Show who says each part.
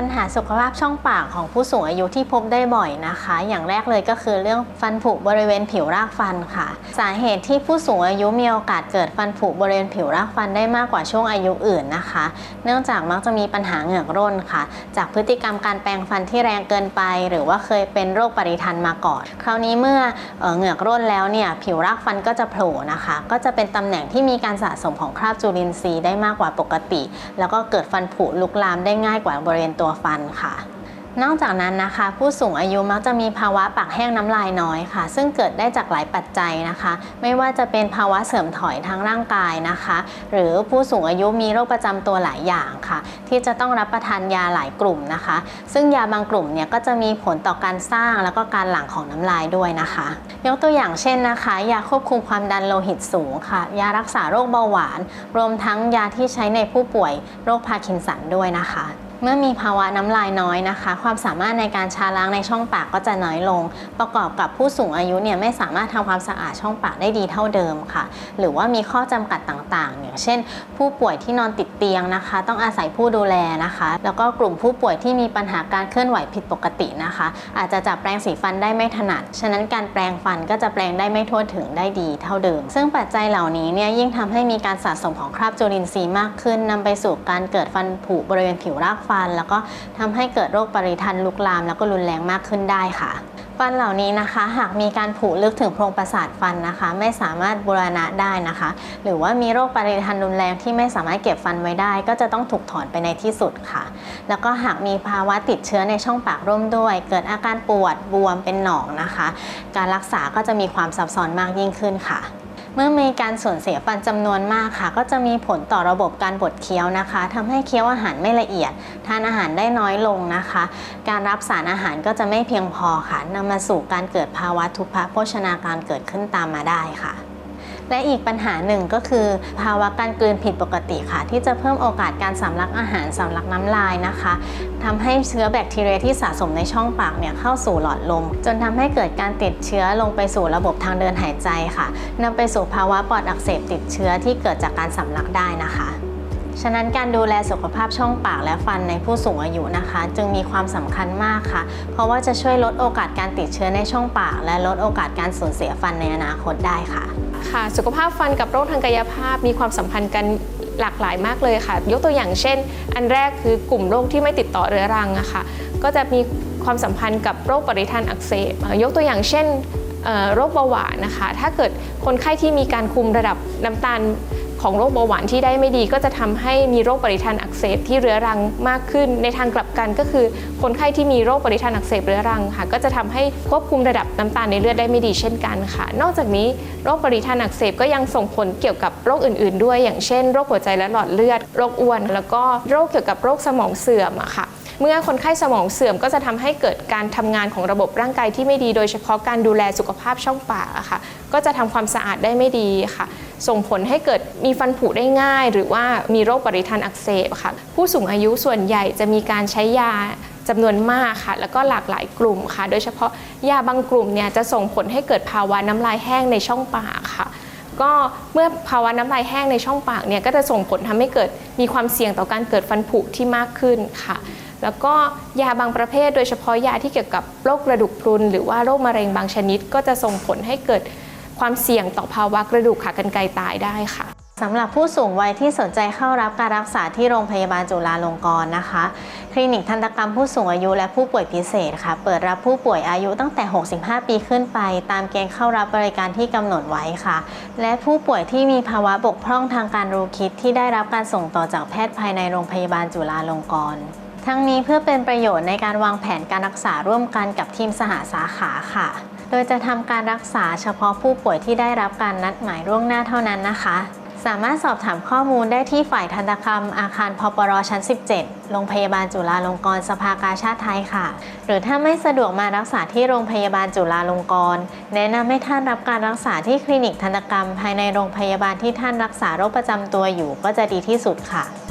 Speaker 1: ปัญหาสุขภาพช่องปากของผู้สูงอายุที่พบได้บ่อยนะคะ อย่างแรกเลยก็คือเรื่องฟันผุบริเวณผิวรากฟันค่ะ สาเหตุที่ผู้สูงอายุมีโอกาสเกิดฟันผุบริเวณผิวรากฟันได้มากกว่าช่วงอายุอื่นนะคะ เนื่องจากมักจะมีปัญหาเหงือกร่นค่ะ จากพฤติกรรมการแปรงฟันที่แรงเกินไป หรือว่าเคยเป็นโรคปริทันมาก่อน คราวนี้เมื่อเออเหงือกร่นแล้วเนี่ยผิวรากฟันก็จะโผล่นะคะ ก็จะเป็นตำแหน่งที่มีการสะสมของคราบจุลินทรีย์ได้มากกว่าปกติ แล้วก็เกิดฟันผุลุกลามได้ง่ายกว่าบริเวณตัวฟันค่ะ นอกจากนั้นนะคะ ผู้สูงอายุมักจะมีภาวะปากแห้งน้ำลายน้อยค่ะ ซึ่งเกิดได้จากหลายปัจจัยนะคะ ไม่ว่าจะเป็นภาวะเสื่อมถอยทางร่างกายนะคะ หรือผู้สูงอายุมีโรคประจำตัวหลายอย่างค่ะ ที่จะต้องรับประทานยาหลายกลุ่มนะคะ ซึ่งยาบางกลุ่มเนี่ยก็จะมีผลต่อการสร้างแล้วก็การหลั่งของน้ำลายด้วยนะคะ ยกตัวอย่างเช่นนะคะ ยาควบคุมความดันโลหิตสูงค่ะ ยารักษาโรคเบาหวาน รวมทั้งยาที่ใช้ในผู้ป่วยโรคพาร์กินสันด้วยนะคะ เมื่อมีภาวะน้ำลายน้อยนะคะ ความสามารถในการชาล้างในช่องปากก็จะน้อยลง ประกอบกับผู้สูงอายุเนี่ยไม่สามารถทำความสะอาดช่องปากได้ดีเท่าเดิมค่ะ หรือว่ามีข้อจำกัดต่างๆ อย่างเช่น ผู้ป่วยที่นอนติดเตียงนะคะ ต้องอาศัยผู้ดูแลนะคะ แล้วก็กลุ่มผู้ป่วยที่มีปัญหาการเคลื่อนไหวผิดปกตินะคะ อาจจะจับแปรงสีฟันได้ไม่ถนัด ฉะนั้นการแปรงฟันก็จะแปรงได้ไม่ทั่วถึงได้ดีเท่าเดิม ซึ่งปัจจัยเหล่านี้เนี่ยยิ่งทำให้มีการสะสมของคราบจุลินทรีย์มากขึ้นนำไปสู่การเกิดฟันผุบริเวณผิวรากฟันแล้วก็ทำให้เกิดโรคปริทันลุกลาม แล้วก็รุนแรงมากขึ้นได้ค่ะ ฟันเหล่านี้นะคะ หากมีการผุลึกถึงโพรงประสาทฟันนะคะ ไม่สามารถบูรณะได้นะคะ หรือว่ามีโรคปริทันรุนแรงที่ไม่สามารถเก็บฟันไว้ได้ ก็จะต้องถูกถอนไปในที่สุดค่ะ แล้วก็หากมีภาวะติดเชื้อในช่องปากร่วมด้วย เกิดอาการปวดบวมเป็นหนองนะคะ การรักษาก็จะมีความซับซ้อนมากยิ่งขึ้นค่ะ เมื่อมีการสูญเสียฟันจำนวนมากค่ะ ก็จะมีผลต่อระบบการบดเคี้ยวนะคะทำให้เคี้ยวอาหารไม่ละเอียด ทานอาหารได้น้อยลงนะคะ การรับสารอาหารก็จะไม่เพียงพอค่ะนำมาสู่การเกิดภาวะทุพพโภชนาการเกิดขึ้นตามมาได้ค่ะ และอีกปัญหาหนึ่งก็คือภาวะการกลืนผิดปกติค่ะ ที่จะเพิ่มโอกาสการสำลักอาหารสำลักน้ำลายนะคะทำให้เชื้อแบคทีเรียที่สะสมในช่องปากเนี่ยเข้าสู่หลอดลม จนทำให้เกิดการติดเชื้อลงไปสู่ระบบทางเดินหายใจค่ะนำไปสู่ภาวะปอดอักเสบติดเชื้อที่เกิดจากการสำลักได้นะคะ ฉะนั้นการดูแลสุขภาพช่องปากและฟันในผู้สูงอายุนะคะ จึงมีความสำคัญมากค่ะ เพราะว่าจะช่วยลดโอกาสการติดเชื้อในช่องปาก และลดโอกาสการสูญเสียฟันในอนาคตได้ค่ะ
Speaker 2: ค่ะ สุขภาพฟันกับโรคทางกายภาพมีความสัมพันธ์กันหลากหลายมากเลยค่ะ ยกตัวอย่างเช่น อันแรกคือกลุ่มโรคที่ไม่ติดต่อเรื้อรังอะค่ะ ก็จะมีความสัมพันธ์กับโรคปริทันอักเสบยกตัวอย่างเช่นโรคเบาหวานนะคะ ถ้าเกิดคนไข้ที่มีการคุมระดับน้ำตาล ของโรคเบาหวานที่ได้ไม่ดี ก็จะทำให้มีโรคปริทันอักเสบที่เรื้อรังมากขึ้น ในทางกลับกันก็คือ คนไข้ที่มีโรคปริทันอักเสบเรื้อรังค่ะ ก็จะทำให้ควบคุมระดับน้ำตาลในเลือดได้ไม่ดีเช่นกันค่ะ นอกจากนี้โรคปริทันอักเสบก็ยังส่งผลเกี่ยวกับโรคอื่น ๆ ด้วย อย่างเช่นโรคหัวใจและหลอดเลือด โรคอ้วน แล้วก็โรคเกี่ยวกับโรคสมองเสื่อมอะค่ะเมื่อคนไข้สมองเสื่อมก็จะทำให้เกิดการทำงานของระบบร่างกายที่ไม่ดี โดยเฉพาะการดูแลสุขภาพช่องปากค่ะ ก็จะทำความสะอาดได้ไม่ดีค่ะ ส่งผลให้เกิดมีฟันผุได้ง่าย หรือว่ามีโรคปริทันอักเสบค่ะ ผู้สูงอายุส่วนใหญ่จะมีการใช้ยาจำนวนมากค่ะ แล้วก็หลากหลายกลุ่มค่ะ โดยเฉพาะยาบางกลุ่มเนี่ยจะส่งผลให้เกิดภาวะน้ำลายแห้งในช่องปากค่ะ ก็เมื่อภาวะน้ำลายแห้งในช่องปากเนี่ยก็จะส่งผลทำให้เกิดมีความเสี่ยงต่อการเกิดฟันผุที่มากขึ้นค่ะแล้วก็ยาบางประเภทโดยเฉพาะยาที่เกี่ยวกับโรคกระดูกพรุนหรือว่าโรคมะเร็งบางชนิด ก็จะส่งผลให้เกิด ความเสี่ยงต่อภาวะกระดูกขากรรไกรตายได้ค่ะ
Speaker 1: สำหรับผู้สูงวัยที่สนใจเข้ารับการรักษาที่โรงพยาบาลจุฬาลงกรณ์นะคะ คลินิกทันตกรรมผู้สูงอายุและผู้ป่วยพิเศษค่ะ เปิดรับผู้ป่วยอายุตั้งแต่ 65 ปีขึ้นไป ตามเกณฑ์เข้ารับบริการที่กำหนดไว้ค่ะ และผู้ป่วยที่มีภาวะบกพร่องทางการรู้คิดที่ได้รับการส่งต่อจากแพทย์ภายในโรงพยาบาลจุฬาลงกรณ์ทั้งนี้เพื่อเป็นประโยชน์ในการวางแผนการรักษาร่วมกันกับทีมสหสาขาค่ะ ดยจะทำการรักษาเฉพาะผู้ป่วยที่ได้รับการนัดหมายล่วงหน้าเท่านั้นนะคะ สามารถสอบถามข้อมูลได้ที่ฝ่ายทันตกรรม อาคารพปรชั้น 17 โรงพยาบาลจุฬาลงกรณ์สภากาชาติไทยค่ะ หรือถ้าไม่สะดวกมารักษาที่โรงพยาบาลจุฬาลงกรณ์แนะนำให้ท่านรับการรักษาที่คลินิกทันตกรรม ภายในโรงพยาบาลที่ท่านรักษาโรคประจำตัวอยู่ก็จะดีที่สุดค่ะ